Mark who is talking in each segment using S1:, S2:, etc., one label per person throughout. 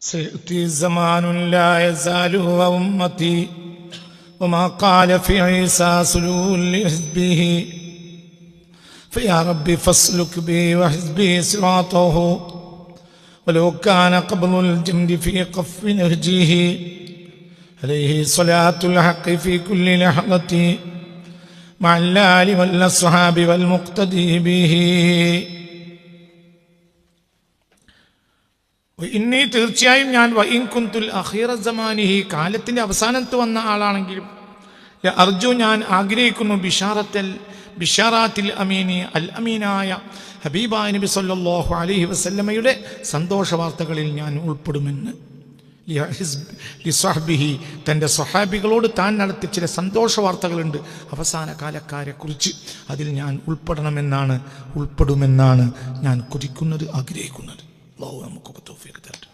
S1: سيأتي زمان لا يزال هو أمتي وما قال في عيسى سلو لحزبه. فيا ربي فاسلك بي وحزبي صراطه ولو كان قبض الجمد في قف نهجه. عليه صلاة الحق في كل لحظة مع الآل والأصحاب والمقتدي به. ഇന്നീ തീർച്ചയായും ഞാൻ വൈൻകുന്തുൽ അഖീറ ജമാനിഹി കാലത്തിന്റെ അവസാനത്ത് വന്ന ആളാണെങ്കിലും അർജു ഞാൻ ആഗ്രഹിക്കുന്നു ബിഷാറത്തൽ ബിഷാറാത്തിൽ അമീനി അൽ അമീനായ ഹബീബ നബി സല്ലാഹു അലഹി വസല്ലമയുടെ സന്തോഷ വാർത്തകളിൽ ഞാൻ ഉൾപ്പെടുമെന്ന്. തന്റെ സ്വഹാബികളോട് താൻ നടത്തിയ ചില സന്തോഷ വാർത്തകളുണ്ട് അവസാന കാലക്കാരെ കുറിച്ച് അതിൽ ഞാൻ ഉൾപ്പെടണമെന്നാണ് ഉൾപ്പെടുമെന്നാണ് ഞാൻ കുതിക്കുന്നത് ആഗ്രഹിക്കുന്നത്. അള്ളാഹു നമുക്കൊക്കെ തോഫിയൊക്കെ തരട്ടെ.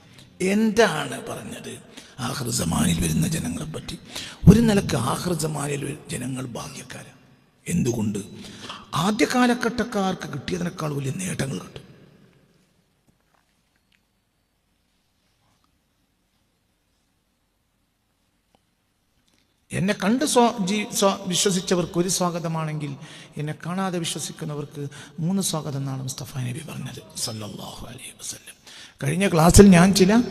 S1: എന്താണ് പറഞ്ഞത്? ആഹ്ർ ജമാനിൽ വരുന്ന ജനങ്ങളെ പറ്റി ഒരു നിലയ്ക്ക് വരുന്ന ജനങ്ങൾ ഭാഗ്യക്കാരാണ് എന്തുകൊണ്ട്? ആദ്യ കാലഘട്ടക്കാർക്ക് കിട്ടിയതിനേക്കാൾ വലിയ നേട്ടങ്ങൾ കിട്ടും. എന്നെ കണ്ട് സ്വ ജീ സ്വ വിശ്വസിച്ചവർക്ക് ഒരു സ്വാഗതമാണെങ്കിൽ എന്നെ കാണാതെ വിശ്വസിക്കുന്നവർക്ക് മൂന്ന് സ്വാഗതം എന്നാണ് മുസ്തഫ നബി പറഞ്ഞത് സല്ലാഹു അലൈഹി വസ്ലം കഴിഞ്ഞ ക്ലാസ്സിൽ ഞാൻ ചില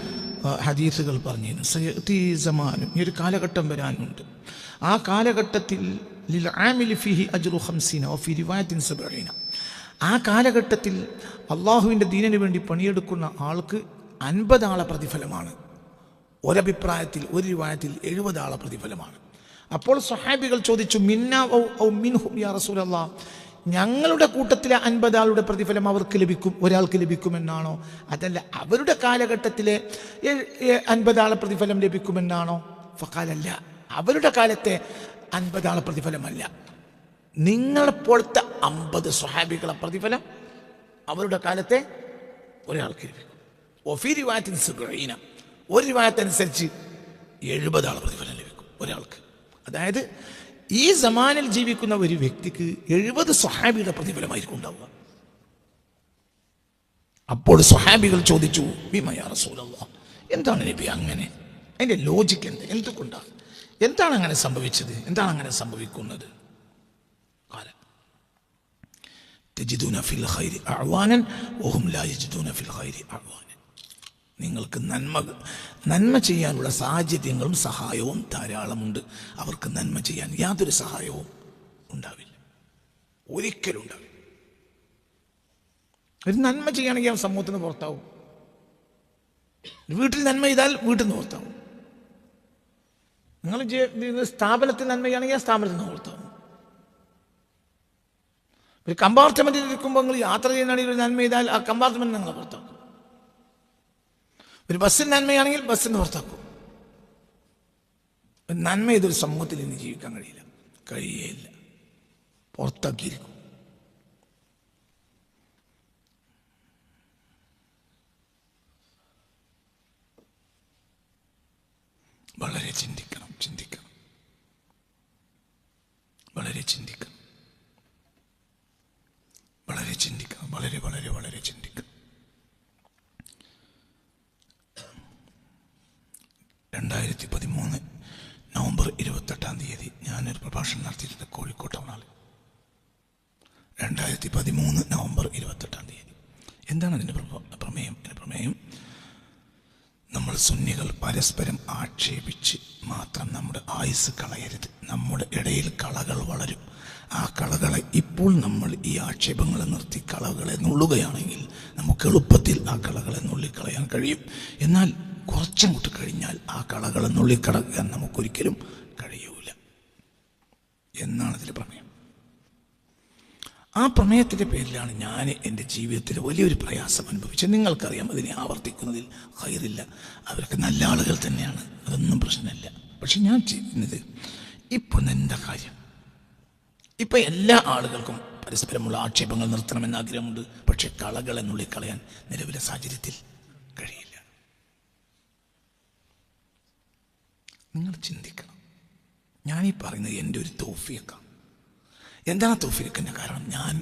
S1: ഹദീസുകൾ പറഞ്ഞിരുന്നു. സയത്തി സമാനും ഈ ഒരു കാലഘട്ടം വരാനുണ്ട്. ആ കാലഘട്ടത്തിൽ ഫിഹി അജ്റു ആ കാലഘട്ടത്തിൽ അള്ളാഹുവിന്റെ ദീനന് വേണ്ടി പണിയെടുക്കുന്ന ആൾക്ക് അൻപത് ആളെ പ്രതിഫലമാണ്. ഒരഭിപ്രായത്തിൽ ഒരു രൂപായത്തിൽ എഴുപതാള പ്രതിഫലമാണ്. അപ്പോൾ സഹാബികൾ ചോദിച്ചു മിന്ന ഔ മിൻഹു യാ റസൂലല്ലാ? ഞങ്ങളുടെ കൂട്ടത്തിലെ അൻപത് ആളുടെ പ്രതിഫലം അവർക്ക് ലഭിക്കും ഒരാൾക്ക് ലഭിക്കുമെന്നാണോ? അതല്ല അവരുടെ കാലഘട്ടത്തിലെ അൻപത് ആളെ പ്രതിഫലം ലഭിക്കുമെന്നാണോ? ഫക്കാലല്ല അവരുടെ കാലത്തെ അൻപത് ആളെ പ്രതിഫലമല്ല. നിങ്ങളെപ്പോഴത്തെ അമ്പത് സ്വഹാബികളെ പ്രതിഫലം അവരുടെ കാലത്തെ ഒരാൾക്ക് ലഭിക്കും. ഒഫി ഒരു റിവായത്തനുസരിച്ച് എഴുപത് ആളെ പ്രതിഫലം ലഭിക്കും ഒരാൾക്ക്. അതായത് ഈ സമാനിൽ ജീവിക്കുന്ന ഒരു വ്യക്തിക്ക് എഴുപത് സ്വഹാബിയുടെ പ്രതിഫലമായിരിക്കും ഉണ്ടാവുക അപ്പോൾ സ്വഹാബികൾ ചോദിച്ചു വിമയാ റസൂലല്ലാ എന്താണ് നബി അങ്ങനെ അതിന്റെ ലോജിക്ക് എന്ത് എന്തുകൊണ്ടാണ് എന്താണ് അങ്ങനെ സംഭവിച്ചത് എന്താണ് അങ്ങനെ സംഭവിക്കുന്നത് قال تجدون في الخير أعوانا وهم لا يجدون في الخير أعوانا നിങ്ങൾക്ക് നന്മ നന്മ ചെയ്യാനുള്ള സാഹചര്യങ്ങളും സഹായവും ധാരാളമുണ്ട്. അവർക്ക് നന്മ ചെയ്യാൻ യാതൊരു സഹായവും ഉണ്ടാവില്ല. ഒരിക്കലും ഉണ്ടാവില്ല ഒരു നന്മ ചെയ്യുകയാണെങ്കിൽ അവൻ സമൂഹത്തിന് പുറത്താവും. വീട്ടിൽ നന്മ ചെയ്താൽ വീട്ടിൽ നിന്ന് പുറത്താവും. നിങ്ങൾ സ്ഥാപനത്തിൽ നന്മ ചെയ്യുകയാണെങ്കിൽ ആ സ്ഥാപനത്തിൽ നിന്ന് പുറത്താവും. ഒരു കമ്പാർട്ട്മെന്റിൽ ഇരിക്കുമ്പോൾ നിങ്ങൾ യാത്ര ചെയ്യുന്നതാണെങ്കിൽ ഒരു നന്മ ചെയ്താൽ ആ കമ്പാർട്ട്മെന്റ് നിങ്ങളെ പുറത്താക്കും. ഒരു ബസ്സിന് നന്മയാണെങ്കിൽ ബസ്സിന് പുറത്താക്കും. ഒരു നന്മ ഇതൊരു സമൂഹത്തിൽ ഇനി ജീവിക്കാൻ കഴിയില്ല. കഴിയേയില്ല. പുറത്താക്കിയിരിക്കും. വളരെ ചിന്തിക്കണം ചിന്തിക്കണം. വളരെ ചിന്തിക്കണം. വളരെ ചിന്തിക്കണം വളരെ വളരെ വളരെ ചിന്തിക്കണം. പരസ്പരം ആക്ഷേപിച്ച് മാത്രം നമ്മുടെ ആയുസ് കളയരുത്. നമ്മുടെ ഇടയിൽ കളകൾ വളരും. ആ കളകളെ ഇപ്പോൾ നമ്മൾ ഈ ആക്ഷേപങ്ങളെ നിർത്തി കളകളെ നുള്ളുകയാണെങ്കിൽ നമുക്ക് എളുപ്പത്തിൽ ആ കളകളെ നുള്ളിക്കളയാൻ കഴിയും. എന്നാൽ കുറച്ചങ്ങോട്ട് കഴിഞ്ഞാൽ ആ കളകളെ നുള്ളിക്കളയാൻ നമുക്കൊരിക്കലും കഴിയൂല. എന്നാണ് ഇതിൽ പ്രമേയം. ആ പ്രമേയത്തിന്റെ പേരിലാണ് ഞാൻ എന്റെ ജീവിതത്തിൽ വലിയൊരു പ്രയാസം അനുഭവിച്ചത്. നിങ്ങൾക്കറിയാം അതിനെ ആവർത്തിക്കുന്നതിൽ ഹൈറില്ല അവരൊക്കെ നല്ല ആളുകൾ തന്നെയാണ്. അതൊന്നും പ്രശ്നമില്ല. പക്ഷെ ഞാൻ ചെയ്യുന്നത് ഇപ്പം എന്താ കാര്യം. ഇപ്പം എല്ലാ ആളുകൾക്കും പരസ്പരമുള്ള ആക്ഷേപങ്ങൾ നിർത്തണമെന്ന് ആഗ്രഹമുണ്ട്. പക്ഷെ കളകളെ നുള്ളിക്കളയാൻ നിലവിലെ സാഹചര്യത്തിൽ കഴിയില്ല. നിങ്ങൾ ചിന്തിക്കണം. ഞാനീ പറയുന്നത് എന്റെ ഒരു തോഫിയൊക്കെ എന്താണ് തോഫിക്കിന്റെ കാരണം? ഞാൻ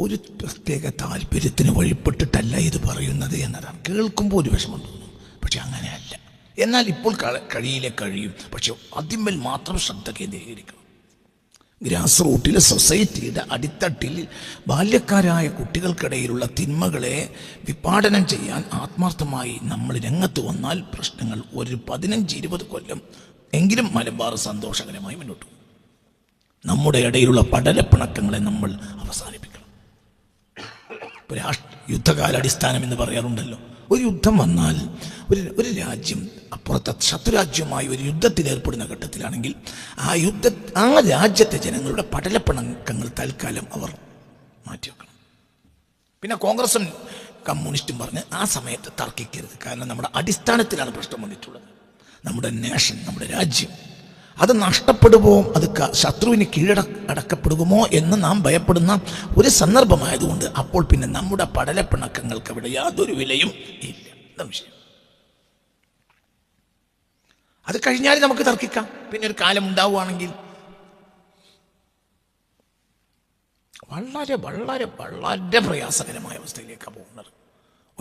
S1: ഒരു പ്രത്യേക താല്പര്യത്തിന് വഴിപ്പെട്ടിട്ടല്ല ഇത് പറയുന്നത് എന്നതാണ്. കേൾക്കുമ്പോൾ ഒരു വിഷമം തോന്നും. പക്ഷെ അങ്ങനെയല്ല. എന്നാൽ ഇപ്പോൾ കഴിയിലെ കഴിയും. പക്ഷെ അതിന്മേൽ മാത്രം ശ്രദ്ധ കേന്ദ്രീകരിക്കണം. ഗ്രാസ് റൂട്ടിലെ സൊസൈറ്റിയുടെ അടിത്തട്ടിൽ ബാല്യക്കാരായ കുട്ടികൾക്കിടയിലുള്ള തിന്മകളെ വിപാടനം ചെയ്യാൻ ആത്മാർത്ഥമായി നമ്മൾ രംഗത്ത് വന്നാൽ പ്രശ്നങ്ങൾ ഒരു പതിനഞ്ച് ഇരുപത് കൊല്ലം എങ്കിലും മലബാർ സന്തോഷകരമായി മുന്നോട്ട് പോകും. നമ്മുടെ ഇടയിലുള്ള പടലപ്പിണക്കങ്ങളെ നമ്മൾ അവസാനിപ്പിക്കണം. രാഷ്ട്ര യുദ്ധകാലാടിസ്ഥാനം എന്ന് പറയാറുണ്ടല്ലോ. ഒരു യുദ്ധം വന്നാൽ ഒരു ഒരു രാജ്യം അപ്പുറത്തെ ശത്രുരാജ്യവുമായി ഒരു യുദ്ധത്തിൽ ഏർപ്പെടുന്ന ഘട്ടത്തിലാണെങ്കിൽ ആ യുദ്ധ ആ രാജ്യത്തെ ജനങ്ങളുടെ പടലപ്പിണക്കങ്ങൾ തൽക്കാലം അവർ മാറ്റിവെക്കണം. പിന്നെ കോൺഗ്രസും കമ്മ്യൂണിസ്റ്റും പറഞ്ഞ് ആ സമയത്ത് തർക്കിക്കരുത്. കാരണം നമ്മുടെ അടിസ്ഥാനത്തിലാണ് പ്രശ്നം വന്നിട്ടുള്ളത്. നമ്മുടെ നേഷൻ നമ്മുടെ രാജ്യം അത് നഷ്ടപ്പെടുമോ അത് ശത്രുവിന് കീഴട അടക്കപ്പെടുമോ എന്ന് നാം ഭയപ്പെടുന്ന ഒരു സന്ദർഭമായതുകൊണ്ട് അപ്പോൾ പിന്നെ നമ്മുടെ പടലപ്പിണക്കങ്ങൾക്ക് അവിടെ യാതൊരു വിലയും ഇല്ല. അത് കഴിഞ്ഞാൽ നമുക്ക് തർക്കിക്കാം. പിന്നെ ഒരു കാലം ഉണ്ടാവുകയാണെങ്കിൽ വളരെ വളരെ വളരെ പ്രയാസകരമായ അവസ്ഥയിലേക്കാണ് പോകുന്നത്.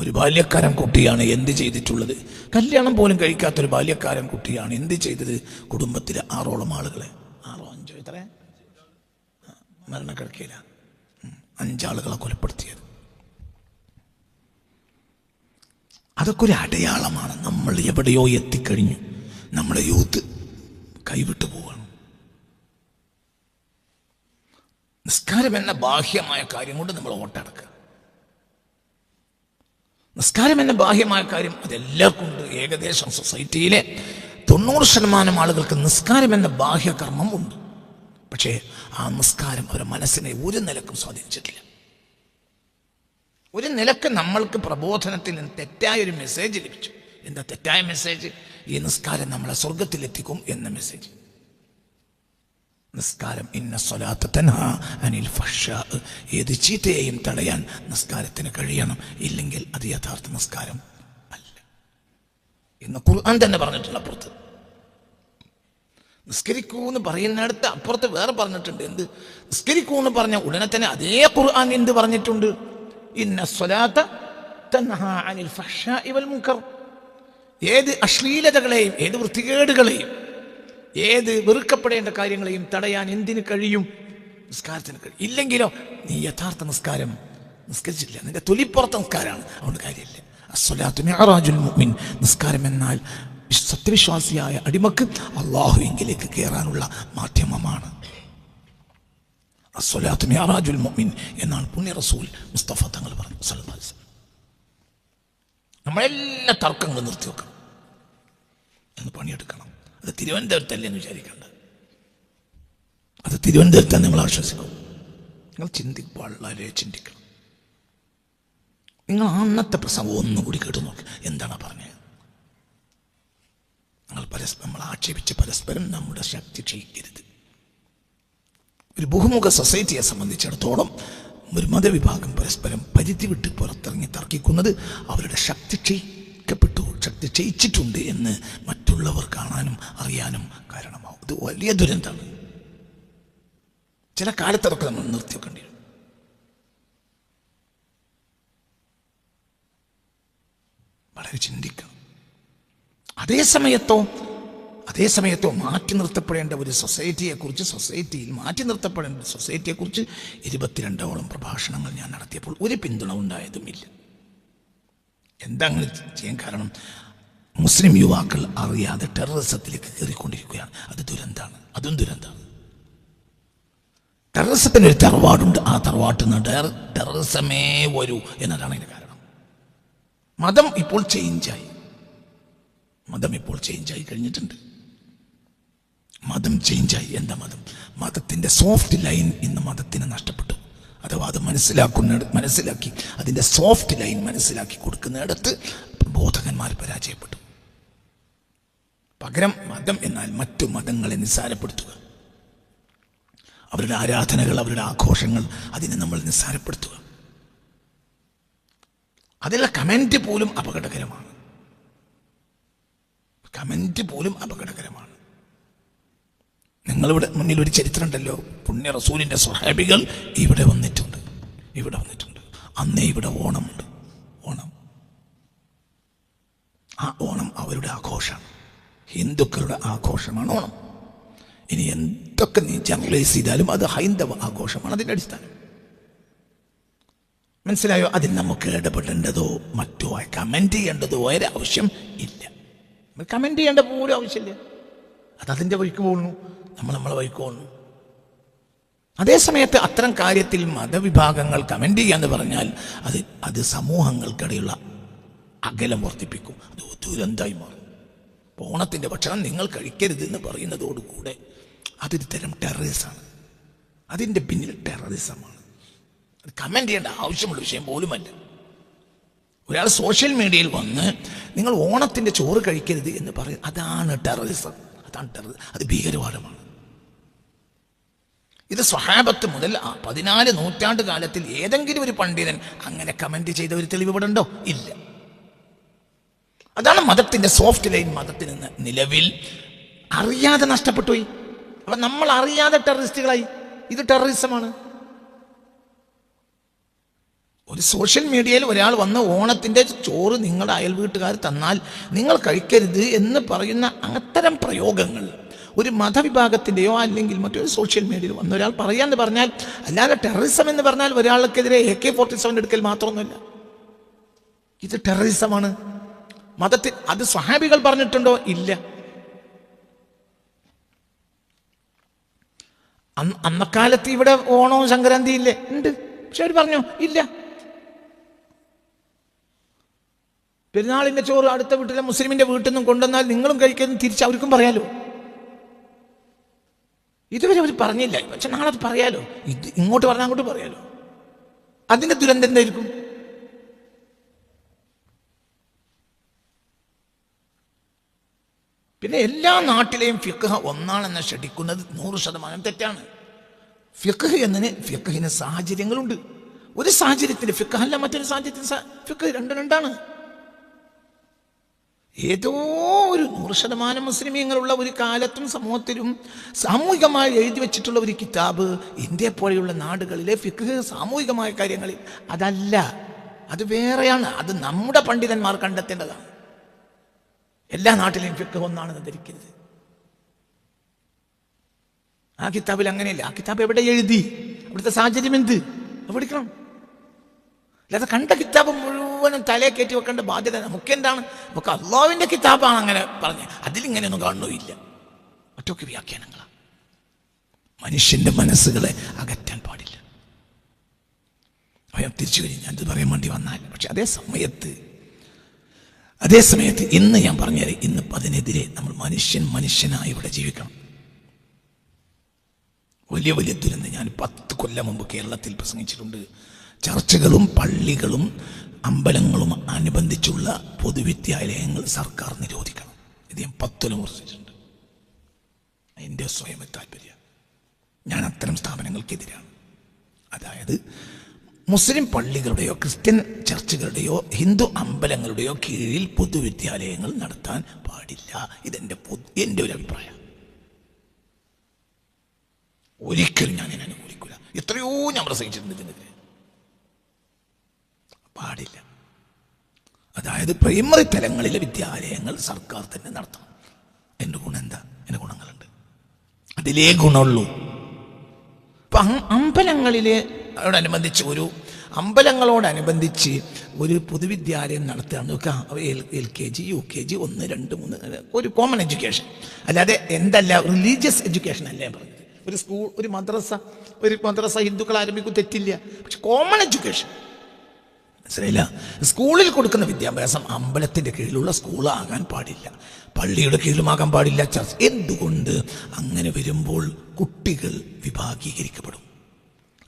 S1: ഒരു ബാല്യക്കാരൻ കുട്ടിയാണ് എന്ത് ചെയ്തിട്ടുള്ളത്? കല്യാണം പോലും കഴിക്കാത്തൊരു ബാല്യക്കാരൻ കുട്ടിയാണ് എന്ത് ചെയ്തത്? കുടുംബത്തിലെ ആറോളം ആളുകളെ. ആറോ അഞ്ചോ ഇത്ര മരണക്കിടക്കയില്ല അഞ്ചാളുകളെ കൊലപ്പെടുത്തിയത്. അതൊക്കെ ഒരു അടയാളമാണ്. നമ്മൾ എവിടെയോ എത്തിക്കഴിഞ്ഞു. നമ്മുടെ യൂത്ത് കൈവിട്ടു പോവാണ്. നിസ്കാരം എന്ന ബാഹ്യമായ കാര്യം കൊണ്ട് നമ്മൾ ഓട്ടടക്കുക. നിസ്കാരം എന്ന ബാഹ്യമായ കാര്യം അതെല്ലാം കൊണ്ട് ഏകദേശം സൊസൈറ്റിയിലെ തൊണ്ണൂറ് ശതമാനം ആളുകൾക്ക് നിസ്കാരം എന്ന ബാഹ്യകർമ്മം ഉണ്ട്. പക്ഷേ ആ നിസ്കാരം അവരുടെ മനസ്സിനെ ഒരു നിലക്കും സ്വാധീനിച്ചിട്ടില്ല. ഒരു നിലയ്ക്ക് നമ്മൾക്ക് പ്രബോധനത്തിൽ നിന്ന് തെറ്റായ ഒരു മെസ്സേജ് ലഭിച്ചു. എന്താ തെറ്റായ മെസ്സേജ് ഈ നിസ്കാരം നമ്മളെ സ്വർഗത്തിലെത്തിക്കും എന്ന മെസ്സേജ് നിസ്കാരം ഇന്ന സ്വലാത്ത് തൻഹ അനിൽ ഫഷ ഏത് ചീത്തയെയും തടയാൻ നിസ്കാരത്തിന് കഴിയണം. ഇല്ലെങ്കിൽ അത് യഥാർത്ഥ നിസ്കാരം അല്ല. എന്ന് ഖുർആൻ തന്നെ പറഞ്ഞിട്ടുണ്ട് അപ്പുറത്ത്. നിസ്കരിക്കൂ എന്ന് പറയുന്നിടത്ത് അപ്പുറത്ത് വേറെ പറഞ്ഞിട്ടുണ്ട് എന്ത്? നിസ്കരിക്കൂ എന്ന് പറഞ്ഞ ഉടനെ തന്നെ അതേ ഖുർആൻ എന്ത് പറഞ്ഞിട്ടുണ്ട്? ഇന്ന സ്വലാത്ത തൻഹ അനിൽ ഫഷ വൽ മുങ്കർ ഏത് അശ്ലീലതകളെയും ഏത് വൃത്തികേടുകളെയും ഏത് വെറുക്കപ്പെടേണ്ട കാര്യങ്ങളെയും തടയാൻ എന്തിന് കഴിയും? നിസ്കാരത്തിന് കഴിയും ഇല്ലെങ്കിലോ നീ യഥാർത്ഥ നിസ്കാരം നിസ്കരിച്ചില്ല നിന്റെ തൊലിപ്പുറത്ത നിസ്കാരമാണ്. അതുകൊണ്ട് കാര്യമില്ല. അസ്വലാത്തു മുഅ്മിൻ. നിസ്കാരം എന്നാൽ സത്യവിശ്വാസിയായ അടിമക്ക് അള്ളാഹുവിങ്കിലേക്ക് കയറാനുള്ള മാധ്യമമാണ്. അസ്വലാത്തു മുഅ്മിൻ എന്നാണ് പുണ്യ റസൂൽ മുസ്തഫ തങ്ങൾ പറഞ്ഞു സല്ലല്ലാഹു നമ്മളെല്ലാ തർക്കങ്ങളും നിർത്തിവെക്കണം. എന്ന് പണിയെടുക്കണം. അത് തിരുവനന്തപുരത്തല്ലേ എന്ന് വിചാരിക്കേണ്ട. അത് തിരുവനന്തപുരത്താണ് നിങ്ങൾ ആശ്വസിക്കും. നിങ്ങൾ ചിന്തി വളരെ ചിന്തിക്കണം. നിങ്ങൾ അന്നത്തെ പ്രസംഗം ഒന്നുകൂടി കേട്ടു നോക്കി. എന്താണ് പറഞ്ഞത്? നിങ്ങൾ പരസ്പരം നമ്മൾ ആക്ഷേപിച്ച് പരസ്പരം നമ്മുടെ ശക്തി ക്ഷയിക്കരുത്. ഒരു ബഹുമുഖ സൊസൈറ്റിയെ സംബന്ധിച്ചിടത്തോളം ഒരു മതവിഭാഗം പരസ്പരം പരിധി വിട്ട് പുറത്തിറങ്ങി തർക്കിക്കുന്നത് അവരുടെ ശക്തി ക്ഷയിക്കപ്പെട്ടു ശക്തി ക്ഷയിച്ചിട്ടുണ്ട് എന്ന് മറ്റുള്ളവർ കാണാനും അറിയാനും കാരണമാവും. ഇത് വലിയ ദുരന്തമാണ്. ചില കാലത്തൊക്കെ നമ്മൾ നിർത്തിവെക്കേണ്ടി വരും. വളരെ ചിന്തിക്കണം. അതേ സമയത്തോ അതേ സമയത്തോ മാറ്റി നിർത്തപ്പെടേണ്ട ഒരു സൊസൈറ്റിയെക്കുറിച്ച് സൊസൈറ്റിയിൽ മാറ്റി നിർത്തപ്പെടേണ്ട സൊസൈറ്റിയെക്കുറിച്ച് ഇരുപത്തിരണ്ടോളം പ്രഭാഷണങ്ങൾ ഞാൻ നടത്തിയപ്പോൾ ഒരു പിന്തുണ ഉണ്ടായതുമില്ല. എന്താ അങ്ങനെ ചെയ്യാൻ കാരണം? മുസ്ലിം യുവാക്കൾ അറിയാതെ ടെററിസത്തിലേക്ക് കയറിക്കൊണ്ടിരിക്കുകയാണ്. അത് ദുരന്താണ്. അതും ദുരന്താണ്. ടെററിസത്തിന് ഒരു തറവാടുണ്ട്. ആ തറവാട്ടിൽ നിന്ന് ടെറ- ടെററിസമേ വരൂ എന്നതാണ് അതിന് കാരണം. മതം ഇപ്പോൾ ചേഞ്ചായി മതം ഇപ്പോൾ ചേഞ്ചായി കഴിഞ്ഞിട്ടുണ്ട്. മതം ചേഞ്ചായി എന്താ മതം? മതത്തിന്റെ സോഫ്റ്റ് ലൈൻ ഇന്ന് മതത്തിന് നഷ്ടപ്പെട്ടു. അഥവാ അത് മനസ്സിലാക്കുന്ന മനസ്സിലാക്കി അതിന്റെ സോഫ്റ്റ് ലൈൻ മനസ്സിലാക്കി കൊടുക്കുന്നിടത്ത് ബോധകന്മാർ പരാജയപ്പെട്ടു. പകരം മതം എന്നാൽ മറ്റു മതങ്ങളെ നിസ്സാരപ്പെടുത്തുക. അവരുടെ ആരാധനകൾ അവരുടെ ആഘോഷങ്ങൾ അതിനെ നമ്മൾ നിസ്സാരപ്പെടുത്തുക. അതിലുള്ള കമന്റ് പോലും അപകടകരമാണ്. കമന്റ് പോലും അപകടകരമാണ്. നിങ്ങളിവിടെ മുന്നിൽ ഒരു ചരിത്രം ഉണ്ടല്ലോ പുണ്യ റസൂലിന്റെ സ്വഹാബികൾ ഇവിടെ വന്നിട്ടുണ്ട്. ഇവിടെ വന്നിട്ടുണ്ട്. അന്നേ ഇവിടെ ഓണമുണ്ട്. ഓണം. ആ ഓണം അവരുടെ ആഘോഷമാണ്. ഹിന്ദുക്കളുടെ ആഘോഷമാണ് ഓണം. ഇനി എന്തൊക്കെ നീ ജനറലൈസ് ചെയ്താലും അത് ഹൈന്ദവ ആഘോഷമാണ് അതിന്റെ അടിസ്ഥാനം. മനസ്സിലായോ? അതിൽ നമുക്ക് ഇടപെടേണ്ടതോ മറ്റോ കമന്റ് ചെയ്യേണ്ടതോ ഒരു ആവശ്യം ഇല്ല. കമന്റ് ചെയ്യേണ്ട പോലും ആവശ്യമില്ല. അത് അതിന്റെ വഴിക്ക് പോകുന്നു. നമ്മൾ നമ്മളെ വഴിക്ക് പോകുന്നു. അതേസമയത്ത് അത്തരം കാര്യത്തിൽ മതവിഭാഗങ്ങൾ കമന്റ് ചെയ്യാന്ന് പറഞ്ഞാൽ അത് അത് സമൂഹങ്ങൾക്കിടയിലുള്ള അകലം വർദ്ധിപ്പിക്കും. അത് ദുരന്തമായി മാറും. ഓണത്തിന്റെ ഭക്ഷണം നിങ്ങൾ കഴിക്കരുത് എന്ന് പറയുന്നതോടുകൂടെ അതൊരു തരം ടെററിസമാണ്. അതിന്റെ പിന്നിൽ ടെററിസമാണ്. അത് കമന്റ് ചെയ്യേണ്ട ആവശ്യമുള്ള വിഷയം പോലുമല്ല ഒരാൾ സോഷ്യൽ മീഡിയയിൽ വന്ന് നിങ്ങൾ ഓണത്തിന്റെ ചോറ് കഴിക്കരുത് എന്ന് പറയും അതാണ് ടെററിസം അതാണ് ടെറർ അത് ഭീകരവാദമാണ്. ഇത് സ്വഹാബത്ത് മുതൽ പതിനാല് നൂറ്റാണ്ട് കാലത്തിൽ ഏതെങ്കിലും ഒരു പണ്ഡിതൻ അങ്ങനെ കമന്റ് ചെയ്ത ഒരു തെളിവ് ഇവിടെ ഉണ്ടോ? ഇല്ല. അതാണ് മതത്തിന്റെ സോഫ്റ്റ് ലൈൻ മതത്തിൽ നിന്ന് നിലവിൽ. അറിയാതെ നഷ്ടപ്പെട്ടു പോയി അപ്പൊ നമ്മൾ അറിയാതെ ടെററിസ്റ്റുകളായി. ഇത് ടെററിസമാണ്. ഒരു സോഷ്യൽ മീഡിയയിൽ ഒരാൾ വന്ന് ഓണത്തിന്റെ ചോറ് നിങ്ങളുടെ അയൽ വീട്ടുകാർ തന്നാൽ നിങ്ങൾ കഴിക്കരുത് എന്ന് പറയുന്ന അത്തരം പ്രയോഗങ്ങൾ ഒരു മതവിഭാഗത്തിന്റെയോ അല്ലെങ്കിൽ മറ്റൊരു സോഷ്യൽ മീഡിയയിൽ വന്ന ഒരാൾ പറയാന്ന് പറഞ്ഞാൽ അല്ലാതെ ടെററിസം എന്ന് പറഞ്ഞാൽ ഒരാൾക്കെതിരെ എ കെ ഫോർട്ടി സെവൻ എടുക്കൽ മാത്രമൊന്നുമില്ല. ഇത് ടെററിസമാണ് മതത്തിൽ അത് സ്വഹാബികൾ പറഞ്ഞിട്ടുണ്ടോ? ഇല്ല. അന്ന് അന്നക്കാലത്ത് ഇവിടെ ഓണവും സംക്രാന്തി ഇല്ലേ? ഉണ്ട്. പക്ഷെ അവർ പറഞ്ഞു ഇല്ല. പെരുന്നാളിന്റെ ചോറ് അടുത്ത വീട്ടിലെ മുസ്ലിമിന്റെ വീട്ടിൽ നിന്നും കൊണ്ടുവന്നാൽ നിങ്ങളും കഴിക്കുന്നു തിരിച്ച് അവർക്കും പറയാലോ? ഇതുവരെ അവർ പറഞ്ഞില്ല. പക്ഷെ നാളെ പറയാലോ? ഇത് ഇങ്ങോട്ട് പറഞ്ഞാൽ അങ്ങോട്ട് പറയാലോ? അതിന്റെ ദുരന്തം എന്തായിരിക്കും? പിന്നെ എല്ലാ നാട്ടിലെയും ഫിഖ് ഒന്നാണെന്ന് ഷടിക്കുന്നത് നൂറ് ശതമാനം തെറ്റാണ്. ഫിഖ് എന്നതിന് ഫിഖിന് സാഹചര്യങ്ങളുണ്ട്. ഒരു സാഹചര്യത്തിൽ ഫിഖ് അല്ല മറ്റൊരു സാഹചര്യത്തിൽ ഫിഖ് രണ്ടും രണ്ടാണ്. ഏതോ ഒരു നൂറ് ശതമാനം മുസ്ലിമീങ്ങളുള്ള ഒരു കാലത്തും സമൂഹത്തിലും സാമൂഹികമായി എഴുതി വെച്ചിട്ടുള്ള ഒരു കിതാബ് ഇന്ത്യ പോലെയുള്ള നാടുകളിലെ ഫിഖ് സാമൂഹികമായ കാര്യങ്ങളിൽ. അതല്ല അത് വേറെയാണ്. അത് നമ്മുടെ പണ്ഡിതന്മാർ കണ്ടെത്തേണ്ടതാണ്. എല്ലാ നാട്ടിലെയും ഫിക്ക് ഒന്നാണെന്ന് ധരിക്കരുത്. ആ കിതാബിൽ അങ്ങനെയല്ല. ആ കിതാബ് എവിടെ എഴുതി? അവിടുത്തെ സാഹചര്യം എന്ത്? പഠിക്കണം അല്ലാതെ കണ്ട കിതാബ് മുഴുവനും തലയെ കയറ്റി വെക്കേണ്ട ബാധ്യത നമുക്ക് എന്താണ്? നമുക്ക് അള്ളാവിന്റെ കിതാബാണ് അങ്ങനെ പറഞ്ഞത്. അതിലിങ്ങനെയൊന്നും കാണുന്നില്ല മറ്റൊക്കെ വ്യാഖ്യാനങ്ങളാണ് മനുഷ്യന്റെ മനസ്സുകളെ അകറ്റാൻ പാടില്ല. ഭയം തിരിച്ചു കഴിഞ്ഞ്. ഞാനിത് പറയാൻ വേണ്ടി വന്നാൽ. പക്ഷെ അതേ സമയത്ത് അതേ സമയത്ത് ഇന്ന് ഞാൻ പറഞ്ഞത് ഇന്ന് അതിനെതിരെ നമ്മൾ മനുഷ്യൻ മനുഷ്യനായി ഇവിടെ ജീവിക്കണം. വലിയ വലിയ ദുരന്തം ഞാൻ പത്ത് കൊല്ലം മുമ്പ് കേരളത്തിൽ പ്രസംഗിച്ചിട്ടുണ്ട്. ചർച്ചകളും പള്ളികളും അമ്പലങ്ങളും അനുബന്ധിച്ചുള്ള പൊതുവിദ്യാലയങ്ങൾ സർക്കാർ നിരോധിക്കണം. ഇത് ഞാൻ പത്തൊലം കുറിച്ചിട്ടുണ്ട് എന്റെ സ്വയം താല്പര്യം. ഞാൻ അത്തരം സ്ഥാപനങ്ങൾക്കെതിരാണ്. അതായത് മുസ്ലിം പള്ളികളുടെയോ ക്രിസ്ത്യൻ ചർച്ചുകളുടെയോ ഹിന്ദു അമ്പലങ്ങളുടെയോ കീഴിൽ പൊതുവിദ്യാലയങ്ങൾ നടത്താൻ പാടില്ല. ഇതെന്റെ പൊതു എന്റെ ഒരു അഭിപ്രായം. ഒരിക്കലും ഞാൻ ഇതിനെ അനുകൂലിക്കില്ല എത്രയോ ഞാൻ പ്രസംഗിച്ചിട്ടുണ്ട് ഇതിനെതിരെ. പാടില്ല. അതായത് പ്രൈമറി തലങ്ങളിലെ വിദ്യാലയങ്ങൾ സർക്കാർ തന്നെ നടത്തണം. എന്റെ ഗുണം എന്താ? എന്റെ ഗുണങ്ങളുണ്ട്. അതിലേ ഗുണമുള്ളൂ. അപ്പം അമ്പലങ്ങളിലെ അതോടനുബന്ധിച്ച് ഒരു അമ്പലങ്ങളോടനുബന്ധിച്ച് ഒരു പൊതുവിദ്യാലയം നടത്തുകയാണ്. നോക്കുക L K G U K G ഒന്ന് രണ്ട് മൂന്ന് ഒരു കോമൺ എഡ്യൂക്കേഷൻ അല്ലാതെ എന്തല്ല റിലീജിയസ് എഡ്യൂക്കേഷൻ അല്ലേ പറഞ്ഞത്. ഒരു സ്കൂൾ ഒരു മദ്രസ ഒരു മദ്രസ ഹിന്ദുക്കൾ ആരംഭിക്കും തെറ്റില്ല. പക്ഷെ കോമൺ എഡ്യൂക്കേഷൻ മനസ്സിലായില്ല? സ്കൂളിൽ കൊടുക്കുന്ന വിദ്യാഭ്യാസം അമ്പലത്തിന്റെ കീഴിലുള്ള സ്കൂളാകാൻ പാടില്ല. പള്ളിയുടെ കീഴിലുമാകാൻ പാടില്ല. ചർച്ച. എന്തുകൊണ്ട്? അങ്ങനെ വരുമ്പോൾ കുട്ടികൾ വിഭാഗീകരിക്കപ്പെടും.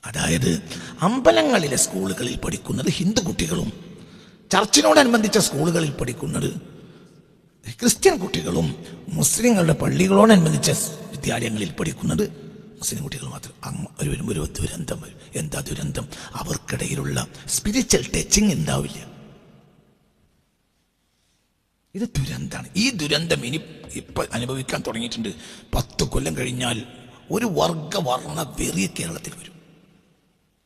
S1: അതായത് അമ്പലങ്ങളിലെ സ്കൂളുകളിൽ പഠിക്കുന്നത് ഹിന്ദു കുട്ടികളും ചർച്ചിനോടനുബന്ധിച്ച സ്കൂളുകളിൽ പഠിക്കുന്നത് ക്രിസ്ത്യൻ കുട്ടികളും മുസ്ലിങ്ങളുടെ പള്ളികളോടനുബന്ധിച്ച വിദ്യാലയങ്ങളിൽ പഠിക്കുന്നത് മുസ്ലിം കുട്ടികൾ മാത്രം. ഒരു വരുമ്പോൾ ഒരു ദുരന്തം വരും എന്താ ദുരന്തം? അവർക്കിടയിലുള്ള സ്പിരിച്വൽ ടച്ചിങ് ഉണ്ടാവില്ല. ഇത് ദുരന്തമാണ് ഈ ദുരന്തം ഇനി ഇപ്പൊ അനുഭവിക്കാൻ തുടങ്ങിയിട്ടുണ്ട്. പത്ത് കൊല്ലം കഴിഞ്ഞാൽ ഒരു വർഗ വർണ വെറിയ കേരളത്തിൽ വരും.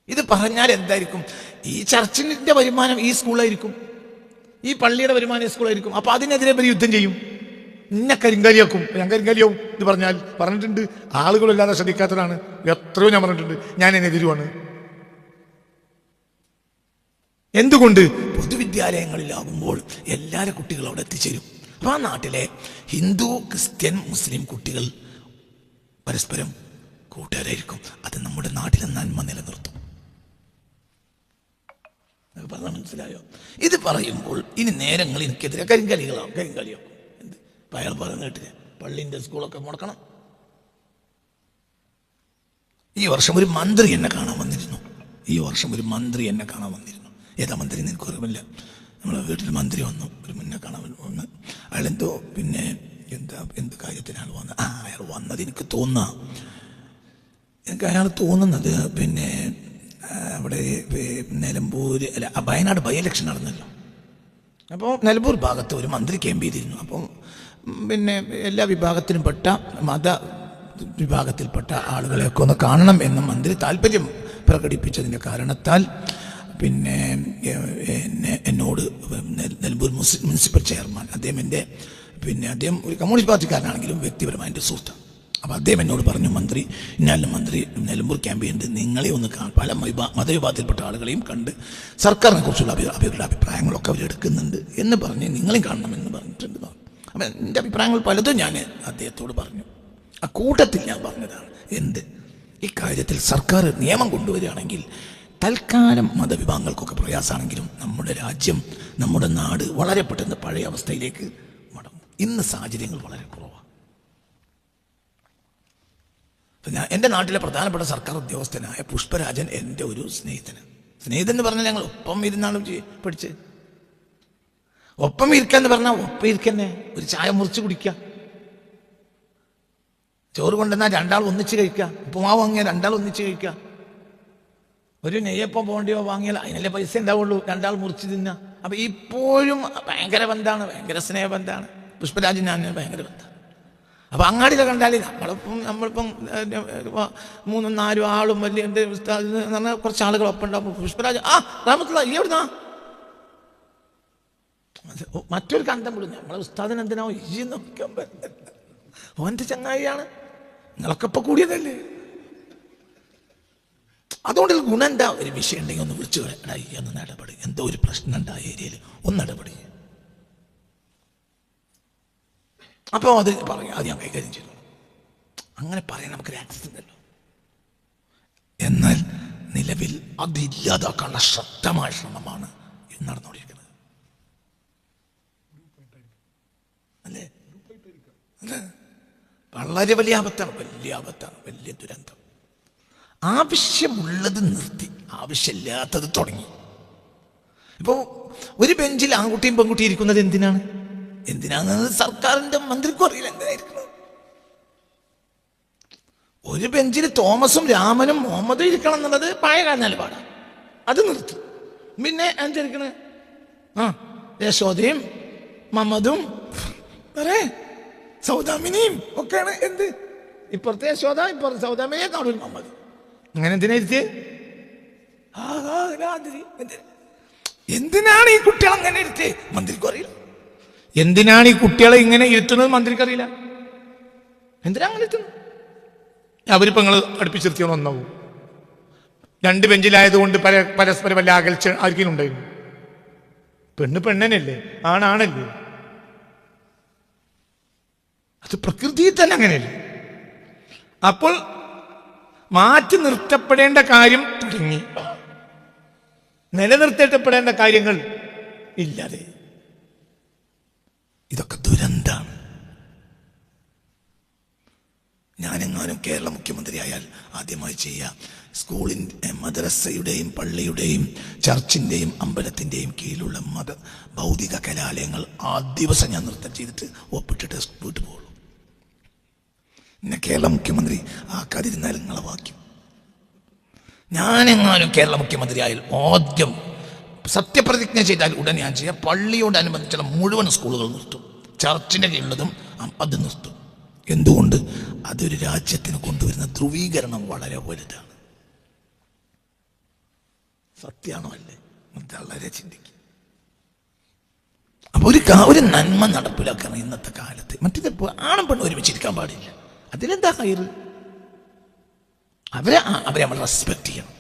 S1: ഇത് പറഞ്ഞാൽ എന്തായിരിക്കും? ഈ ചർച്ചിന്റെ വരുമാനം ഈ സ്കൂളായിരിക്കും ഈ പള്ളിയുടെ വരുമാനം ഈ സ്കൂളായിരിക്കും അപ്പൊ അതിനെതിരെ ഇവർ യുദ്ധം ചെയ്യും. ഇന്നെ കരിങ്കാലിയാക്കും ഞാൻ കരിങ്കാലിയാവും ഇത് പറഞ്ഞാൽ പറഞ്ഞിട്ടുണ്ട്. ആളുകളില്ലാതെ ശ്രദ്ധിക്കാത്തതാണ്. എത്രയോ ഞാൻ പറഞ്ഞിട്ടുണ്ട്. ഞാൻ എതിരുവാണ്. എന്തുകൊണ്ട്? പൊതുവിദ്യാലയങ്ങളിലാകുമ്പോൾ എല്ലാവരും കുട്ടികൾ അവിടെ എത്തിച്ചേരും. അപ്പൊ ആ നാട്ടിലെ ഹിന്ദു ക്രിസ്ത്യൻ മുസ്ലിം കുട്ടികൾ പരസ്പരം കൂട്ടുകാരായിരിക്കും. അത് നമ്മുടെ നാട്ടിലെ നന്മ നിലനിർത്തും. പറഞ്ഞാൽ മനസ്സിലായോ? ഇത് പറയുമ്പോൾ ഇനി നേരങ്ങൾ എനിക്കെതിരെ കരിങ്കലികളാവും കരിങ്കളിയാവും എന്ത്? അയാൾ പറഞ്ഞു കേട്ടില്ല? പള്ളിന്റെ സ്കൂളൊക്കെ മുടക്കണം. ഈ വർഷം ഒരു മന്ത്രി എന്നെ കാണാൻ വന്നിരുന്നു. ഈ വർഷം ഒരു മന്ത്രി എന്നെ കാണാൻ വന്നിരുന്നു. ഏതാ മന്ത്രി എനിക്ക് ഓർമ്മയില്ല നമ്മളെ വീട്ടിൽ മന്ത്രി വന്നു. ഒരു മുന്നേ കാണാൻ വന്നു അയാൾ എന്തോ പിന്നെ എന്താ എന്ത് കാര്യത്തിനാണ് വന്നത് ആ അയാൾ വന്നത് എനിക്ക് തോന്നാം. എനിക്ക് അയാൾ തോന്നുന്നത് പിന്നെ അവിടെ നിലമ്പൂർ അല്ല വയനാട് ബൈ ഇലക്ഷൻ നടന്നല്ലോ. അപ്പോൾ നിലമ്പൂർ ഭാഗത്ത് ഒരു മന്ത്രി ക്യാമ്പ് ചെയ്തിരുന്നു. അപ്പം പിന്നെ എല്ലാ വിഭാഗത്തിലും പെട്ട മത വിഭാഗത്തിൽപ്പെട്ട ആളുകളെയൊക്കെ ഒന്ന് കാണണം എന്ന് മന്ത്രി താല്പര്യം പ്രകടിപ്പിച്ചതിന്റെ കാരണത്താൽ പിന്നെ എന്നെ എന്നോട് നിലമ്പൂർ മുനിസിപ്പൽ ചെയർമാൻ അദ്ദേഹം എന്റെ പിന്നെ അദ്ദേഹം ഒരു കമ്മ്യൂണിസ്റ്റ് പാർട്ടിക്കാരനാണെങ്കിലും വ്യക്തിപരമായ എന്റെ സുഹൃത്താണ്. അപ്പോൾ അദ്ദേഹം എന്നോട് പറഞ്ഞു മന്ത്രി ഇന്നാലും മന്ത്രി നിലമ്പൂർ ക്യാമ്പയിന്റെ നിങ്ങളെ ഒന്ന് പല വിഭാ- മതവിഭാഗത്തിൽപ്പെട്ട ആളുകളെയും കണ്ട് സർക്കാരിനെ കുറിച്ചുള്ള അഭി അവരുടെ അഭിപ്രായങ്ങളൊക്കെ അവരെടുക്കുന്നുണ്ട് എന്ന് പറഞ്ഞ് നിങ്ങളെയും കാണണമെന്ന് പറഞ്ഞിട്ടുണ്ട് അപ്പം എന്റെ അഭിപ്രായങ്ങൾ പലതും ഞാൻ അദ്ദേഹത്തോട് പറഞ്ഞു. ആ കൂട്ടത്തിൽ ഞാൻ പറഞ്ഞതാണ് എന്ത്? ഇക്കാര്യത്തിൽ സർക്കാർ നിയമം കൊണ്ടുവരികയാണെങ്കിൽ തൽക്കാലം മതവിഭാഗങ്ങൾക്കൊക്കെ പ്രയാസമാണെങ്കിലും നമ്മുടെ രാജ്യം നമ്മുടെ നാട് വളരെ പെട്ടെന്ന് പഴയ അവസ്ഥയിലേക്ക് മടങ്ങും. ഇന്ന് സാഹചര്യങ്ങൾ വളരെ കുറവാണ് ഇപ്പൊ ഞാൻ എന്റെ നാട്ടിലെ പ്രധാനപ്പെട്ട സർക്കാർ ഉദ്യോഗസ്ഥനായ പുഷ്പരാജൻ എന്റെ ഒരു സ്നേഹിതന് സ്നേഹിതൻ എന്ന് പറഞ്ഞാൽ ഞങ്ങൾ ഒപ്പം ഇരുന്നാണ് പഠിച്ച് ഒപ്പം ഇരിക്കാന്ന് പറഞ്ഞാൽ ഒപ്പം ഇരിക്കന്നെ. ഒരു ചായ മുറിച്ച് കുടിക്കുക. ചോറ് കൊണ്ടുവന്നാൽ രണ്ടാൾ ഒന്നിച്ച് കഴിക്കുക. ഉപ്പുമാവ് വാങ്ങിയാൽ രണ്ടാൾ ഒന്നിച്ച് കഴിക്കുക. ഒരു നെയ്യപ്പം പോണ്ടിയോ വാങ്ങിയാൽ അതിനല്ലേ പൈസ ഉണ്ടാവുള്ളൂ. രണ്ടാൾ മുറിച്ച് തിന്നുക. അപ്പം ഇപ്പോഴും ഭയങ്കര ബന്ധമാണ് ഭയങ്കര സ്നേഹബന്ധമാണ് പുഷ്പരാജൻ ഞാൻ ഭയങ്കര ബന്ധാണ്. അപ്പൊ അങ്ങാടിയിലെ കണ്ടാലേ നമ്മളിപ്പം നമ്മളിപ്പം മൂന്നും നാലും ആളും വലിയ എന്റെ പറഞ്ഞാൽ കുറച്ച് ആളുകൾ ഒപ്പം ഉണ്ടാവും പുഷ്പരാജ് ആ രാമത്തുള്ള ഈ എവിടുന്നാ? മറ്റൊരു കണ്ടം വിടും. നമ്മളെ ഉസ്താദിന് എന്തിനാ ഈ നോക്കാൻ പറ്റില്ല ഓന്റെ ചങ്ങായിയാണ്. നിങ്ങളൊക്കെ ഇപ്പൊ കൂടിയതല്ലേ? അതുകൊണ്ട് ഗുണം എന്താ? ഒരു വിഷയം ഉണ്ടെങ്കിൽ ഒന്ന് വിളിച്ചു എടാ ഒന്ന് ഇടപെടി എന്തോ ഒരു പ്രശ്നം ഉണ്ട് ആ ഏരിയയിൽ? ഒന്ന് ഇടപെടി അപ്പോൾ അത് പറഞ്ഞു അത് ഞാൻ കൈകാര്യം ചെയ്തു. അങ്ങനെ പറയാൻ നമുക്കൊരു ആക്സസ് ഉണ്ടല്ലോ. എന്നാൽ നിലവിൽ അതില്ലാതാക്കാനുള്ള ശക്തമായ ശ്രമമാണ് ഇന്ന് നടന്നുകൊണ്ടിരിക്കുന്നത്. അല്ലേ? അല്ലേ? വളരെ വലിയ ആപത്താണ് വലിയ ആപത്താണ് വലിയ ദുരന്തം. ആവശ്യമുള്ളത് നിർത്തി ആവശ്യമില്ലാത്തത് തുടങ്ങി. ഇപ്പോൾ ഒരു ബെഞ്ചിൽ ആൺകുട്ടിയും പെൺകുട്ടിയും ഇരിക്കുന്നത് എന്തിനാണ്? എന്തിനാണെന്നത് സർക്കാരിന്റെ മന്ത്രിക്കും അറിയില്ല എന്തിനായിരിക്കണം ഒരു ബെഞ്ചിൽ തോമസും രാമനും മുഹമ്മദും ഇരിക്കണം എന്നുള്ളത് പഴയ നിലപാടാണ്. അത് നിർത്തി. പിന്നെ എന്തിരിക്കണേ ആ യശോദയും മമ്മദും പറേ സൗദാമിനിയും ഒക്കെയാണ് എന്ത്? ഇപ്പുറത്തെ യശോദ ഇപ്പുറത്തെ സൗദാമിനിയെ കാണൂൽ മമ്മദ് അങ്ങനെ എന്തിനാ. എന്തിന്? എന്തിനാണ് ഈ കുട്ടികൾ അങ്ങനെ ഇരുത്തേ മന്ത്രിക്കും അറിയില്ല എന്തിനാണ് ഈ കുട്ടികളെ ഇങ്ങനെ ഇരുത്തുന്നത് മന്ത്രിക്ക് അറിയില്ല എന്തിനാ അങ്ങനെ ഇരുത്തുന്നത്? അവരിപ്പോ നിങ്ങൾ അടുപ്പിച്ചിരുത്തിയോ ഒന്നാവും. രണ്ട് ബെഞ്ചിലായതുകൊണ്ട് പര പരസ്പരം വല്ല അകൽച്ച ആർക്കെങ്കിലും ഉണ്ടായിരുന്നു? പെണ്ണ് പെണ്ണനല്ലേ ആണാണല്ലേ? അത് പ്രകൃതിയിൽ തന്നെ അങ്ങനെയല്ലേ? അപ്പോൾ മാറ്റി നിർത്തപ്പെടേണ്ട കാര്യം തുടങ്ങി. നിലനിർത്തപ്പെടേണ്ട കാര്യങ്ങൾ ഇല്ലാതെ. ഇതൊക്കെ ദുരന്താണ് ഞാനെങ്ങാനും കേരള മുഖ്യമന്ത്രിയായാൽ ആദ്യമായി ചെയ്യുക. സ്കൂളിന്റെ മദ്രസയുടെയും പള്ളിയുടെയും ചർച്ചിന്റെയും അമ്പലത്തിന്റെയും കീഴിലുള്ള മത ഭൗതിക കലാലയങ്ങൾ ആ ദിവസം ഞാൻ നൃത്തം ചെയ്തിട്ട് ഒപ്പിട്ടിട്ട് വീട്ടു പോകുള്ളൂ. എന്നെ കേരള മുഖ്യമന്ത്രി ആ ആക്കാതിരുന്നാൽ നിങ്ങളെ വാക്യം ഞാനെങ്ങാനും കേരള മുഖ്യമന്ത്രി ആയാൽ ആദ്യം സത്യപ്രതിജ്ഞ ചെയ്താൽ ഉടൻ ഞാൻ ചെയ്യാം പള്ളിയോടനുബന്ധിച്ചുള്ള മുഴുവൻ സ്കൂളുകൾ നിർത്തും. ചർച്ചിന്റെ കീഴിലുള്ളതും അത് നിർത്തും. എന്തുകൊണ്ട്? അതൊരു രാജ്യത്തിന് കൊണ്ടുവരുന്ന ധ്രുവീകരണം വളരെ വലുതാണ്. സത്യമാണോ അല്ലേ? വളരെ ചിന്തിക്കും. അപ്പോൾ ഒരു ഒരു നന്മ നടപ്പിലാക്കണം ഇന്നത്തെ കാലത്ത് മറ്റേ ആണും പെണ്ണും ഒരുമിച്ചിരിക്കാൻ പാടില്ല. അതിലെന്താ കയറ് അവരെ അവരെ നമ്മൾ റെസ്പെക്ട് ചെയ്യണം.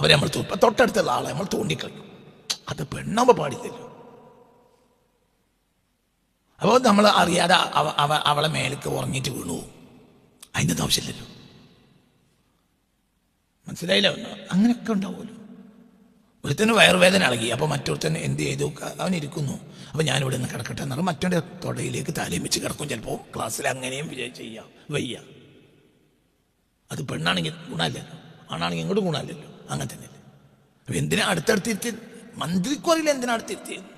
S1: അവരെ നമ്മൾ തൊട്ടടുത്തുള്ള ആളെ നമ്മൾ തോണ്ടിക്കളയും. അത് പെണ്ണാകുമ്പോൾ പാടില്ലല്ലോ. അപ്പോൾ നമ്മൾ അറിയാതെ അവ അവ- അവളെ മേലേക്ക് ഉറങ്ങിയിട്ട് വീണു. അതിന്റെ ആവശ്യമില്ലല്ലോ. മനസ്സിലായില്ല? അങ്ങനെയൊക്കെ ഉണ്ടാവുമല്ലോ. ഒരുത്തന് വയറുവേദന ഇളകി അപ്പോൾ മറ്റൊരുത്തൻ എന്ത് ചെയ്തു? അവൻ ഇരിക്കുന്നു. അപ്പോൾ ഞാനിവിടെ നിന്ന് കിടക്കട്ടെ എന്ന് പറഞ്ഞാൽ മറ്റവന്റെ തൊടയിലേക്ക് തലയും വെച്ച് കിടക്കും ചിലപ്പോൾ ക്ലാസ്സിൽ അങ്ങനെയും ചെയ്യാം വയ്യ. അത് പെണ്ണാണെങ്കിൽ ഗുണമല്ലല്ലോ. ആണാണെങ്കിൽ ഇങ്ങോട്ട് ഗുണമല്ലല്ലോ. അങ്ങനെ തന്നെയല്ലേ? അപ്പൊ എന്തിനാ അടുത്തടുത്തിരുത്തി മന്ത്രിക്കും അറിയില്ല എന്തിനാ അടുത്തിരുത്തിയത്.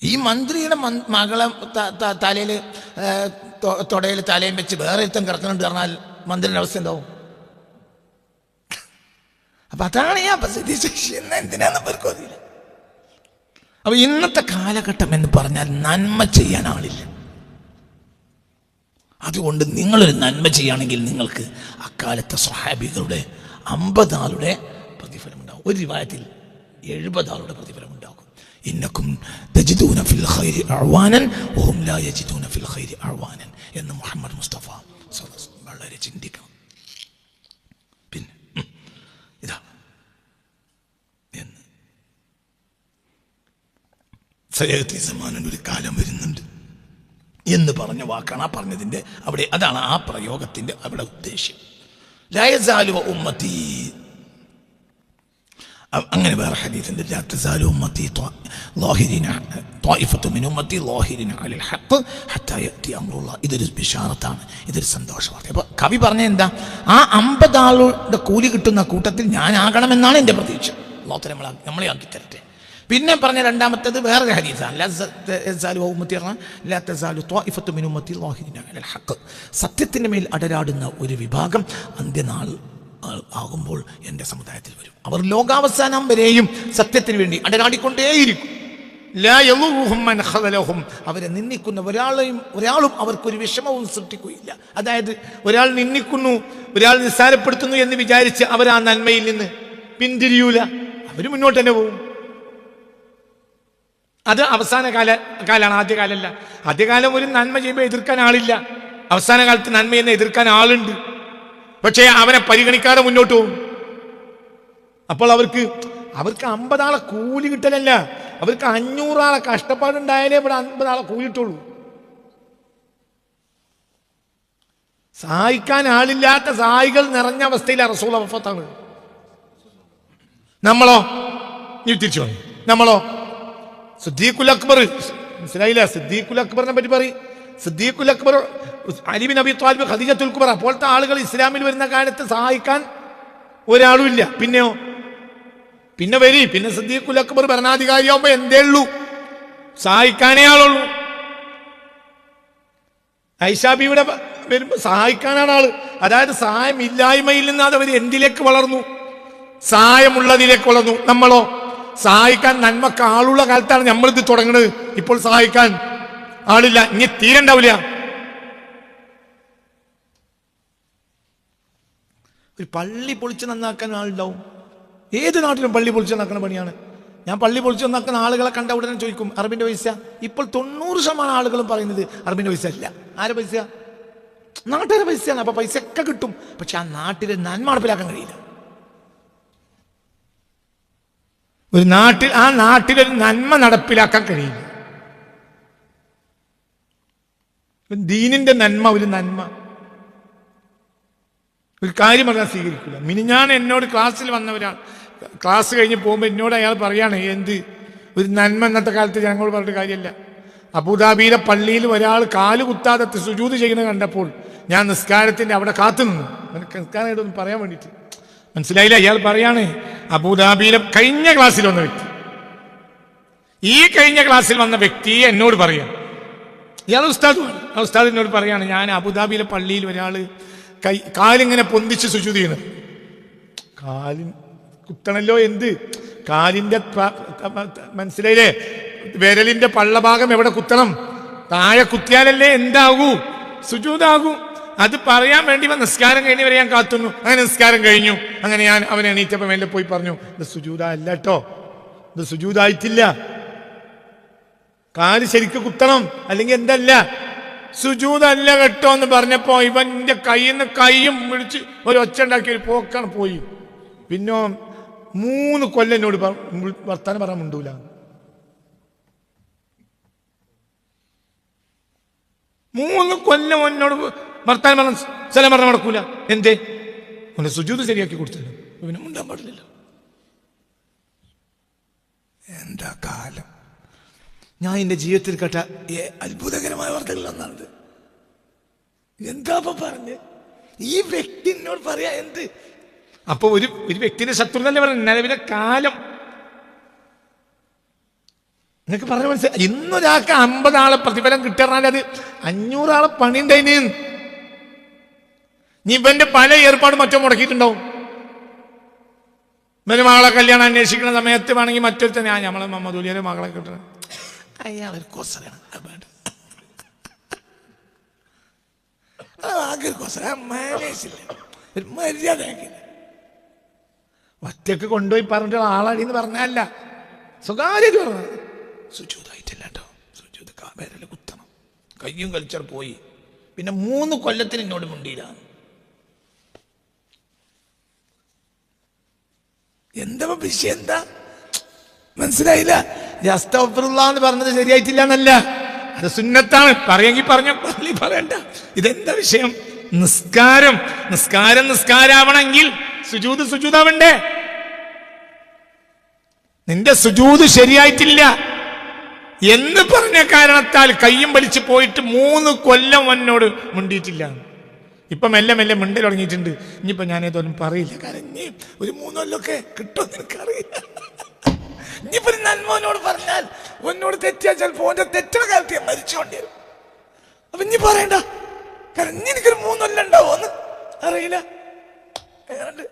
S1: ഈ മന്ത്രിയുടെ മകളെ തലയിൽ തൊടയിൽ തലയും വെച്ച് വേറെ ഒരുത്തം കിടക്കുന്നുണ്ട് പറഞ്ഞാൽ മന്ത്രിയുടെ അവസ്ഥ എന്താവും? അപ്പൊ അതാണ് ഞാൻ പ്രസിദ്ധീകരിക്കുന്ന എന്തിനാന്ന് പേർക്കും അറിയില്ല. അപ്പൊ ഇന്നത്തെ കാലഘട്ടം എന്ന് പറഞ്ഞാൽ നന്മ ചെയ്യാൻ ആളില്ല. അതുകൊണ്ട് നിങ്ങളൊരു നന്മ ചെയ്യുകയാണെങ്കിൽ നിങ്ങൾക്ക് അക്കാലത്തെ സ്വഹാബികളുടെ അമ്പത് ആളുടെ പ്രതിഫലം ഉണ്ടാകും ഒരു വിവാഹത്തിൽ എഴുപത് ആളുടെ പ്രതിഫലം ഉണ്ടാകും ഇന്നക്കും തജിദൂന ഫിൽ ഖൈരി അഅ്വാനൻ വഹും ലാ യജിദൂന ഫിൽ ഖൈരി അഅ്വാനൻ എന്ന് മുഹമ്മദ് മുസ്തഫ വളരെ ചിന്തിക്കണം. പിന്നെ ഇതാ. എന്ന്. സയത്തി സമാനൻ ഒരു കാലം വരുന്നുണ്ട്. എന്ന് പറഞ്ഞ വാക്കാണ് ആ പറഞ്ഞതിന്റെ അവിടെ അതാണ് ആ പ്രയോഗത്തിന്റെ അവിടെ ഉദ്ദേശ്യം. ലയസാലുവ ഉമ്മത്തി. അങ്ങനെ വേറെ ഹരീഫിന്റെ ഇതൊരു വിഷാറത്താണ് ഇതൊരു സന്തോഷമാണ് അപ്പോൾ കവി പറഞ്ഞ എന്താ? ആ അമ്പതാളുടെ കൂലി കിട്ടുന്ന കൂട്ടത്തിൽ ഞാനാകണമെന്നാണ് എന്റെ പ്രതീക്ഷ. ലോത്തരമ്മളാക്കി നമ്മളെ ആക്കി തരട്ടെ പിന്നെ പറഞ്ഞ രണ്ടാമത്തേത് വേറൊരു ഹരീസാണ് സത്യത്തിന്റെ മേൽ അടരാടുന്ന ഒരു വിഭാഗം അന്ത്യനാൾ ആകുമ്പോൾ എന്റെ സമുദായത്തിൽ വരും. അവർ ലോകാവസാനം വരെയും സത്യത്തിന് വേണ്ടി അടരാടിക്കൊണ്ടേയിരിക്കും. അവരെ നിന്ദിക്കുന്ന ഒരാളെയും ഒരാളും അവർക്കൊരു വിഷമവും സൃഷ്ടിക്കുകയില്ല. അതായത് ഒരാൾ നിന്ദിക്കുന്നു ഒരാൾ നിസ്സാരപ്പെടുത്തുന്നു എന്ന് വിചാരിച്ച് അവർ ആ നന്മയിൽ നിന്ന് പിന്തിരിയൂല. അവർ മുന്നോട്ട് തന്നെ പോകും. അത് അവസാന കാല കാലാണ് ആദ്യകാലമല്ല ആദ്യകാലം ഒരു നന്മ ചെയ്യുമ്പോൾ എതിർക്കാൻ ആളില്ല. അവസാന കാലത്ത് നന്മയെന്ന് എതിർക്കാൻ ആളുണ്ട്. പക്ഷേ അവനെ പരിഗണിക്കാതെ മുന്നോട്ട് പോകും. അപ്പോൾ അവർക്ക് അവർക്ക് അമ്പതാളെ കൂലി കിട്ടലല്ല. അവർക്ക് അഞ്ഞൂറാളെ കഷ്ടപ്പാടുണ്ടായാലേ ഇവിടെ അമ്പതാളെ കൂലി കിട്ടുള്ളൂ. സഹായിക്കാൻ ആളില്ലാത്ത സഹായികൾ നിറഞ്ഞ അവസ്ഥയിൽ അറസൂൾ അവഫത്താണ് നമ്മളോ? നീ തിരിച്ചു നമ്മളോ? സിദ്ദീഖുൽ അക്ബർ. മനസ്സിലായില്ല? സിദ്ദീഖുൽ അക്ബറിനെ പറ്റി പറയും. Siddiqul Akbar Ali bin Abi Talib Khadijatul Kubra അപ്പോഴത്തെ ആളുകൾ ഇസ്ലാമിൽ വരുന്ന കാലത്ത് സഹായിക്കാൻ ഒരാളും ഇല്ല. പിന്നെയോ? പിന്നെ വരി പിന്നെ സിദ്ദീഖുൽ അക്ബർ ഭരണാധികാരിയാവുമ്പോ എന്തേ ഉള്ളൂ? സഹായിക്കാനേ ആളുള്ളൂ. ഐഷാബിയുടെ വരുമ്പോ സഹായിക്കാനാണ് ആൾ. അതായത് സഹായം ഇല്ലായ്മയിൽ നിന്ന് അത് അവർ എന്തിലേക്ക് വളർന്നു? സഹായമുള്ളതിലേക്ക് വളർന്നു. നമ്മളോ? സഹായിക്കാൻ നന്മക്ക് ആളുള്ള കാലത്താണ് നമ്മളിത് തുടങ്ങുന്നത് ഇപ്പോൾ സഹായിക്കാൻ ആളില്ല. ഇനി തീരണ്ടാവില്ല ഒരു പള്ളി പൊളിച്ച് നന്നാക്കാൻ ആളുണ്ടാവും. ഏത് നാട്ടിലും പള്ളി പൊളിച്ച് നന്നാക്കുന്ന പണിയാണ്. ഞാൻ പള്ളി പൊളിച്ച് നന്നാക്കുന്ന ആളുകളെ കണ്ട ഉടനെ ചോദിക്കും അറബിന്റെ പൈസ? ഇപ്പോൾ തൊണ്ണൂറ് ശതമാനം ആളുകളും പറയുന്നത് അറബിന്റെ പൈസ അല്ല. ആരെ പൈസ നാട്ടുകാരുടെ പൈസയാണ്. അപ്പൊ പൈസ ഒക്കെ കിട്ടും. പക്ഷെ ആ നാട്ടിലെ നന്മ നടപ്പിലാക്കാൻ കഴിയില്ല. ഒരു നാട്ടിൽ ആ നാട്ടിലൊരു നന്മ നടപ്പിലാക്കാൻ കഴിയില്ല. ദീനിന്റെ നന്മ ഒരു നന്മ. ഒരു കാര്യം അറിയാൻ സ്വീകരിക്കില്ല മിനിഞ്ഞാൻ എന്നോട് ക്ലാസ്സിൽ വന്ന ഒരാൾ ക്ലാസ് കഴിഞ്ഞ് പോകുമ്പോൾ എന്നോട് അയാൾ പറയാണ് എന്ത്? ഒരു നന്മ ഇന്നത്തെ കാലത്ത് ഞങ്ങളോട് പറഞ്ഞിട്ട് കാര്യമല്ല. അബുദാബിയിലെ പള്ളിയിൽ ഒരാൾ കാൽ കുത്താതെ സുജൂത് ചെയ്യുന്നത് കണ്ടപ്പോൾ ഞാൻ നിസ്കാരത്തിന്റെ അവിടെ കാത്തു നിന്നു നിസ്കാരമായിട്ടൊന്നും പറയാൻ വേണ്ടിയിട്ട്. മനസ്സിലായില്ല? അയാൾ പറയാണ് അബുദാബിയിലെ കഴിഞ്ഞ ക്ലാസ്സിൽ വന്ന വ്യക്തി. ഈ കഴിഞ്ഞ ക്ലാസ്സിൽ വന്ന വ്യക്തി എന്നോട് പറയാം. ഇയാൾ ഉസ്താദുമാണ് ആ ഉസ്താദ് എന്നോട് പറയാണ് ഞാൻ അബുദാബിയിലെ പള്ളിയിൽ ഒരാൾ കൈ കാലിങ്ങനെ പൊന്തിച്ച് ശുചിതി ചെയ്യുന്നത് കാലിൻ കുത്തണല്ലോ എന്ത്? കാലിന്റെ പ- മനസ്സിലായില്ലേ? വിരലിന്റെ പള്ളഭാഗം എവിടെ കുത്തണം? താഴെ കുത്തിയാലല്ലേ എന്താകൂ? സുജൂതാകൂ. അത് പറയാൻ വേണ്ടി വന്ന നിസ്കാരം കഴിഞ്ഞവരെ ഞാൻ കാത്തുന്നു. അങ്ങനെ നിസ്കാരം കഴിഞ്ഞു. അങ്ങനെ ഞാൻ അവനെ എണീറ്റപ്പം എന്നെ പോയി പറഞ്ഞു ഇത് സുജൂത അല്ല കേട്ടോ ഇത് സുജൂതായിട്ടില്ല കാൽ ശരിക്ക് കുത്തണം അല്ലെങ്കിൽ എന്തല്ല? സുജൂതല്ല കേട്ടോ എന്ന് പറഞ്ഞപ്പോ ഇവന്റെ കയ്യിൽ നിന്ന് കൈയും പിടിച്ച് ഒരു ഒച്ച ഉണ്ടാക്കി ഒരു പോക്കാണ് പോയി. പിന്നെ മൂന്ന് കൊല്ലം എന്നോട് വർത്താനം പറയാൻ മുണ്ടൂല. മൂന്ന് കൊല്ലം എന്നോട് വർത്താനം പറഞ്ഞ സ്ഥലം പറഞ്ഞ നടക്കൂല. എന്തേ? ഒന്ന് സുജൂത് ശരിയാക്കി കൊടുത്തല്ലോ. പിന്നെ മുണ്ടാൻ പാടില്ലല്ലോ. എന്താ കാലം? ഞാൻ എന്റെ ജീവിതത്തിൽ കേട്ട ഏ- അത്ഭുതകരമായ വാർത്തകളിലൊന്നാണിത്. എന്താ അപ്പൊ പറഞ്ഞ്? ഈ വ്യക്തി എന്നോട് പറയാ എന്ത്? അപ്പൊ ഒരു ഒരു വ്യക്തിന്റെ ശത്രു തന്നെ പറഞ്ഞു? നിലവിലെ കാലം. നിങ്ങൾക്ക് പറഞ്ഞ മനസ്സിലായി. ഇന്നൊരാൾക്ക് അമ്പത് ആളെ പ്രതിഫലം കിട്ടാറാൽ അത് അഞ്ഞൂറാളെ പണി ഉണ്ടായിന് നീ ഇവന്റെ പല ഏർപ്പാടും മറ്റോ മുടക്കിയിട്ടുണ്ടാവും. ഇവന് മകളെ കല്യാണം അന്വേഷിക്കുന്ന സമയത്ത് വേണമെങ്കിൽ മറ്റൊരു തന്നെ ആ നമ്മളെ മമ്മദൂലിയുടെ മകളെ കിട്ടണം. അയാൾ ഒരു കൊസലാണ്. മര്യാദ ഒറ്റയ്ക്ക് കൊണ്ടുപോയി പറഞ്ഞിട്ട് ആളടിന്ന് പറഞ്ഞല്ല സ്വകാര്യത പറഞ്ഞത്. സുജൂതായിട്ടില്ല കേട്ടോ സുജൂത് കുത്തണം. കയ്യും കളിച്ചാൽ പോയി. പിന്നെ മൂന്ന് കൊല്ലത്തിന് എന്നോട് മുണ്ടിയിലാണ് എന്താ വിഷയം? എന്താ? മനസ്സിലായില്ല. ജസ്റ്റ് എന്ന് പറഞ്ഞത് ശരിയായിട്ടില്ല എന്നല്ല അത് സുന്നത്താണ്. പറയെങ്കിൽ പറഞ്ഞു. പറയണ്ട. ഇതെന്താ വിഷയം? നിസ്കാരം. നിസ്കാരം നിസ്കാരാവണമെങ്കിൽ സുജൂത് സുജൂതാവണ്ടേ? നിന്റെ സുജൂത് ശരിയായിട്ടില്ല. എന്ന് പറഞ്ഞ കാരണത്താൽ കയ്യും വലിച്ചു പോയിട്ട് മൂന്ന് കൊല്ലം എന്നോട് മുണ്ടിയിട്ടില്ല. ഇപ്പൊ മെല്ലെ മെല്ലെ മിണ്ട തുടങ്ങിയിട്ടുണ്ട്. ഇനിയിപ്പോൾ ഞാൻ ഏതോലും പറയില്ല. കാരണം ഇനി ഒരു മൂന്നൊല്ലൊക്കെ കിട്ടുമെന്ന് എനിക്കറിയില്ല ഇനിയിപ്പോ ഒരു നന്മോനോട് പറഞ്ഞാൽ ഒന്നോട് തെറ്റിയാൽ ചിലപ്പോൾ ഓന്റെ തെറ്റുള്ള കാലത്ത് ഞാൻ മരിച്ചുകൊണ്ടി അപ്പൊ ഇനി പറയണ്ട. കാരണം ഇനി എനിക്കൊരു മൂന്നൊല്ലം എന്ന് അറിയില്ല. ഏതാണ്ട്